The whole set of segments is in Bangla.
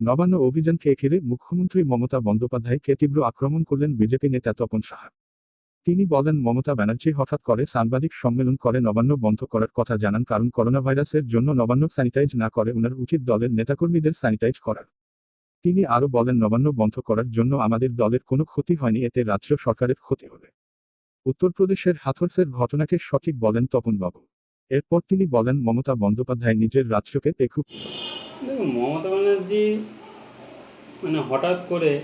নবান্ন অভিযানকে ঘিরে মুখ্যমন্ত্রী মমতা বন্দ্যোপাধ্যায়কে তীব্র আক্রমণ করলেন বিজেপি নেতা তপন সাহা। তিনি বলেন, মমতা ব্যানার্জি হঠাৎ করে সাংবাদিক সম্মেলন করে নবান্ন বন্ধ করার কথা জানান, কারণ করোনা ভাইরাসের জন্য নবান্ন স্যানিটাইজ না করে উনার উচিত দলের নেতাকর্মীদের স্যানিটাইজ করার। তিনি আরও বলেন, নবান্ন বন্ধ করার জন্য আমাদের দলের কোনো ক্ষতি হয়নি, এতে রাজ্য সরকারের ক্ষতি হবে। উত্তরপ্রদেশের হাথরসের ঘটনাকে সঠিক বলেন তপনবাবু। এরপর তিনি বলেন, মমতা বন্দ্যোপাধ্যায় নিজের রাজ্যকে দেখুন, মমতা ব্যানার্জি মানে হঠাৎ করে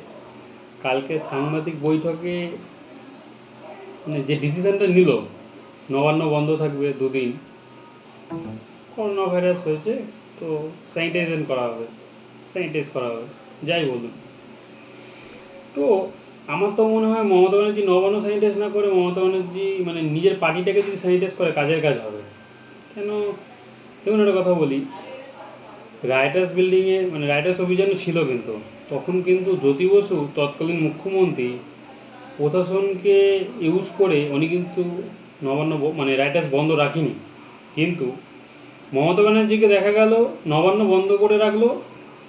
কালকে সাংবাদিক বৈঠকে মানে যে ডিসিশনটা নিল, নবান্ন বন্ধ থাকবে দুদিন করোনা ভাইরাস হয়েছে, তো স্যানিটাইজেশন করা হবে স্যানিটাইজ করা হবে, যাই বলুন। তো আমার তো মনে হয় মমতা ব্যানার্জি নবান্ন স্যানিটাইজ না করে মমতা ব্যানার্জি মানে নিজের পার্টিটাকে যদি স্যানিটাইজ করে, কাজের কাজ হবে। কেন? দেখুন একটা কথা বলি, রাইটার্স বিল্ডিংয়ে মানে রাইটার্স অভিযান ছিল কিন্তু। তখন কিন্তু জ্যোতি বসু তৎকালীন মুখ্যমন্ত্রী প্রশাসনকে ইউজ করে উনি কিন্তু নবান্ন মানে রাইটার্স বন্ধ রাখিনি। কিন্তু মমতা ব্যানার্জিকে দেখা গেল নবান্ন বন্ধ করে রাখল,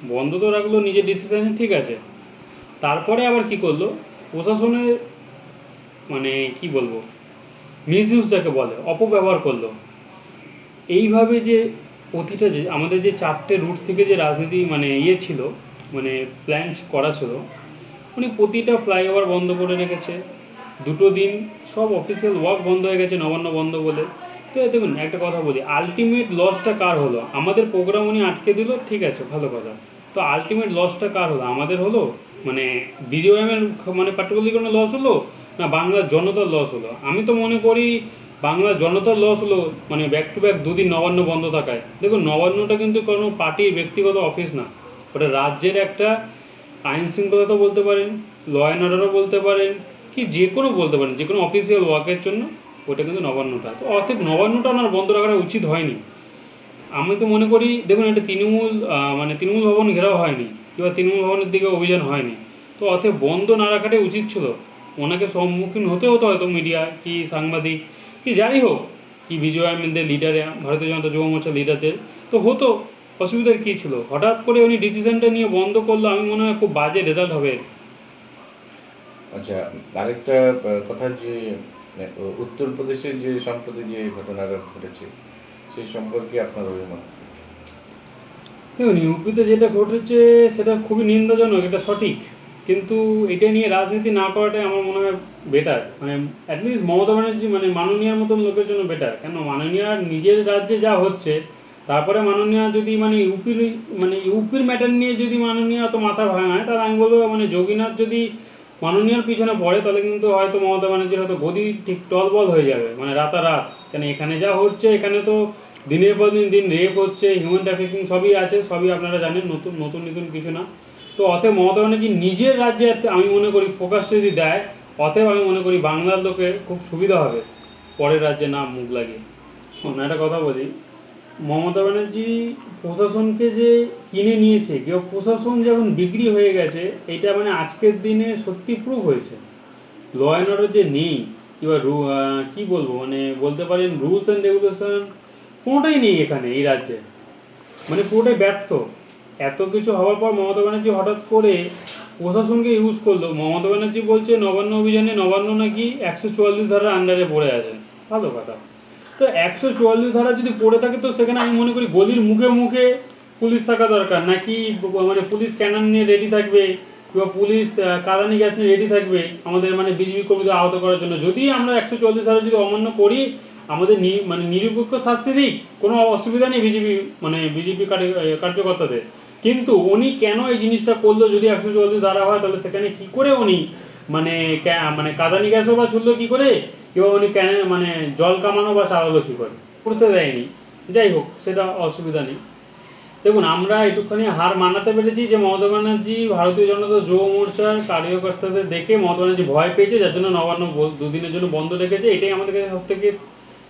বন্ধ তো রাখল, নিজের ডিসিশনে ঠিক আছে। তারপরে আবার কি করল? প্রশাসনের মানে কি বলব? মিস ইউজ যাকে বলে, অপব্যবহার করল। এইভাবে যে প্রতিটা যে আমাদের যে চারটে রুট থেকে যে রাজনীতি মানে ইয়ে ছিল মানে প্ল্যান করা ছিল, উনি প্রতিটা ফ্লাইওভার বন্ধ করে রেখেছে। দুটো দিন সব অফিসিয়াল ওয়ার্ক বন্ধ হয়ে গেছে, নবান্ন বন্ধ বলে। তো দেখুন, একটা কথা বলি আলটিমেট লসটা কার হলো? আমাদের প্রোগ্রাম উনি আটকে দিল, ঠিক আছে, ভালো কথা। তো আলটিমেট লসটা কার হলো? আমাদের হলো মানে বিজেএমের মানে পার্টিকুলারলি কোনো লস হলো, না বাংলার জনতার লস হলো? আমি তো মনে করি বাংলার জনতার লস হলো মানে ব্যাক টু ব্যাক দুদিন নবান্ন বন্ধ থাকায়। দেখুন, নবান্নটা কিন্তু কোনো পার্টির ব্যক্তিগত অফিস না। ওটা রাজ্যের একটা আইন শৃঙ্খলতা বলতে পারেন ল অ্যান্ড অর্ডারও বলতে পারেন, কি যে কোনো বলতে পারেন, যে কোনো অফিসিয়াল ওয়ার্কের জন্য ওটা কিন্তু নবান্নটা। তো অর্থাৎ নবান্নটা ওনার বন্ধ রাখাটা উচিত হয়নি। আমি তো মনে করি, দেখুন এটা তৃণমূল মানে তৃণমূল ভবন ঘেরাও হয়নি, কিংবা তৃণমূল ভবনের দিকে অভিযান হয়নি। তো অর্থে বন্ধ না রাখাটাই উচিত ছিল। ওনাকে সম্মুখীন হতে হতো হয়তো মিডিয়া কি সাংবাদিক, কি যাই হোক, কি বিজয় আহমেদের লিডারে ভারতীয় জনতা যুব মোর্চার লিডারদের তো হতো। অসুবিধার কী ছিল? হঠাৎ করে উনি ডিসিশনটা নিয়ে বন্ধ করল আমি মনে হয় খুব বাজে রেজাল্ট হবে। আচ্ছা আরেকটা কথা যে আহ, উত্তরপ্রদেশের যে সম্প্রতি যে ঘটনাটা ঘটেছে সেই সম্পর্কে আপনার অভিমত? দেখুন ইউপিতে যেটা ঘটেছে সেটা খুবই নিন্দাজনক এটা সঠিক। কিন্তু এটা নিয়ে রাজনীতি না করাটাই আমার মনে হয় বেটার মানে অ্যাটলিস্ট মমতা ব্যানার্জি মানে মাননীয়ার মতন লোকের জন্য বেটার কেন মাননীয়ার নিজের রাজ্যে যা হচ্ছে তারপরে মাননীয়া যদি মানে ইউপির মানে ইউপির ম্যাটার নিয়ে যদি মাননীয়া তো মাথা ভাঙায় তাহলে আমি বলব মানে যোগীনাথ যদি মাননীয়ার পিছনে পড়ে, তাহলে কিন্তু হয়তো মমতা ব্যানার্জির হয়তো গদি ঠিক টলবল হয়ে যাবে। মানে রাতারাত, কেন এখানে যা হচ্ছে, এখানে তো দিনের পর দিন দিন রেপ হচ্ছে হিউম্যান ট্রাফিকিং সবই আছে, সবই আপনারা জানেন, নতুন নতুন নতুন কিছু না। তো অতএব মমতা ব্যানার্জি নিজের রাজ্যে আমি মনে করি ফোকাস যদি দেয়, অতএব আমি মনে করি বাংলার লোকের খুব সুবিধা হবে। পরের রাজ্যে না মুখ লাগিয়ে। অন্য একটা কথা বলি মমতা ব্যানার্জি প্রশাসনকে যে কিনে নিয়েছে, কেউ প্রশাসন যখন বিক্রি হয়ে গেছে, এটা মানে আজকের দিনে সত্যি প্রুভ হয়েছে। ল অ্যান্ড অর্ডার যে নেই, কিংবা রু কি বলব মানে বলতে পারেন রুলস অ্যান্ড রেগুলেশন কোনোটাই নেই এখানে, এই রাজ্যে। মানে পুরোটাই ব্যর্থ। এত কিছু হওয়ার পর মমতা ব্যানার্জি হঠাৎ করে প্রশাসনকে ইউজ করল। মমতা ব্যানার্জি বলছে, নবান্ন অভিযানে নবান্ন নাকি একশো চুয়াল্লিশ ধারার আন্ডারে পড়ে আছে। ভালো কথা। তো একশো চুয়াল্লিশ ধারা যদি পড়ে থাকে, তো সেখানে আমি মনে করি গলির মুখে মুখে পুলিশ থাকা দরকার। নাকি মানে পুলিশ ক্যানান নিয়ে রেডি থাকবে কিংবা পুলিশ কাদানি গ্যাস নিয়ে রেডি থাকবে আমাদের মানে বিজেপি কর্মীদের আহত করার জন্য। যদি আমরা একশো চল্লিশ ধারা যদি অমান্য করি, আমাদের মানে নিরপেক্ষ শাস্তি দিক, কোনো অসুবিধা নেই বিজেপি মানে বিজেপি কার্যকর্তাদের। কিন্তু উনি কেন এই জিনিসটা করল? যদি একশো চল্লিশ ধারা হয়, তাহলে সেখানে কি করে উনি মানে মানে কাদানি গ্যাসও বা ছুড়লো কি করে? কিংবা উনি কেন মানে জল কামানো বা চালালো কী করে? করতে দেয়নি। যাই হোক, সেটা অসুবিধা নেই। দেখুন, আমরা একটুখানি হার মানাতে পেরেছি যে মমতা ব্যানার্জি, ভারতীয় জনতা যুব মোর্চার কার্যকর্তাদের দেখে মমতা ব্যানার্জি ভয় পেয়েছে, যার জন্য নবান্ন দুদিনের জন্য বন্ধ রেখেছে। এটাই আমাদের কাছে সব থেকে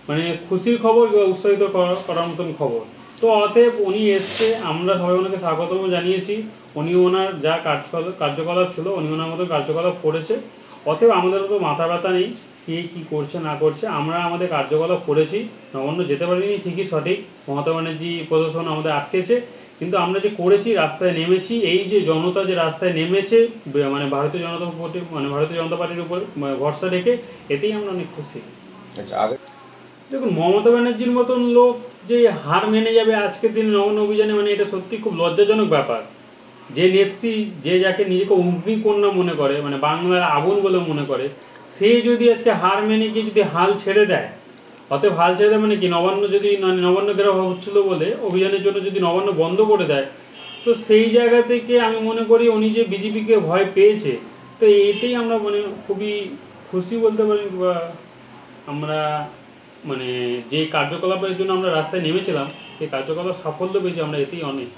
মানে খুশির খবর বা উৎসাহিত করা- করার মতন খবর। তো অতএব উনি এসছে আমরা সবাই ওনাকে স্বাগতম জানিয়েছি। উনি ওনার যা কার্যকলাপ কার্যকলাপ ছিল উনি ওনার মতো কার্যকলাপ করেছে। অতএব আমাদের তো মাথা ব্যথা নেই কে কী করছে না করছে। আমরা আমাদের কার্যকলাপ করেছি নবান্ন যেতে পারিনি ঠিকই সঠিক। মমতা ব্যানার্জি প্রদর্শন আমাদের আটকেছে। কিন্তু আমরা যে করেছি রাস্তায় নেমেছি এই যে জনতা যে রাস্তায় নেমেছে মানে ভারতীয় জনতা পার্টি মানে ভারতীয় জনতা পার্টির উপর ভরসা রেখে এতেই আমরা অনেক খুশি। আচ্ছা আগে দেখুন মমতা ব্যানার্জির মতন লোক যে হার মেনে যাবে আজকের দিন নগণ অভিযানে মানে এটা সত্যি খুব লজ্জাজনক ব্যাপার। যে নেত্রী, যে যাকে নিজেকে অগ্নিকন্যা মনে করে মানে বাংলার আগুন বলে মনে করে, সে যদি আজকে হার মেনে গিয়ে যদি হাল ছেড়ে দেয়, অতএব হাল ছেড়ে দেয় মানে কি, নবান্ন যদি মানে নবান্ন ঘেরাও হচ্ছিল বলে, অভিযানের জন্য যদি নবান্ন বন্ধ করে দেয়, তো সেই জায়গা থেকে আমি মনে করি উনি যে বিজেপিকে ভয় পেয়েছে, তো এটাই আমরা মানে খুবই খুশি বলতে পারি বা আমরা মানে যে কার্যকলাপের জন্য আমরা রাস্তায় নেমেছিলাম সেই কার্যকলাপ সাফল্য পেয়েছি আমরা এতেই অনেক।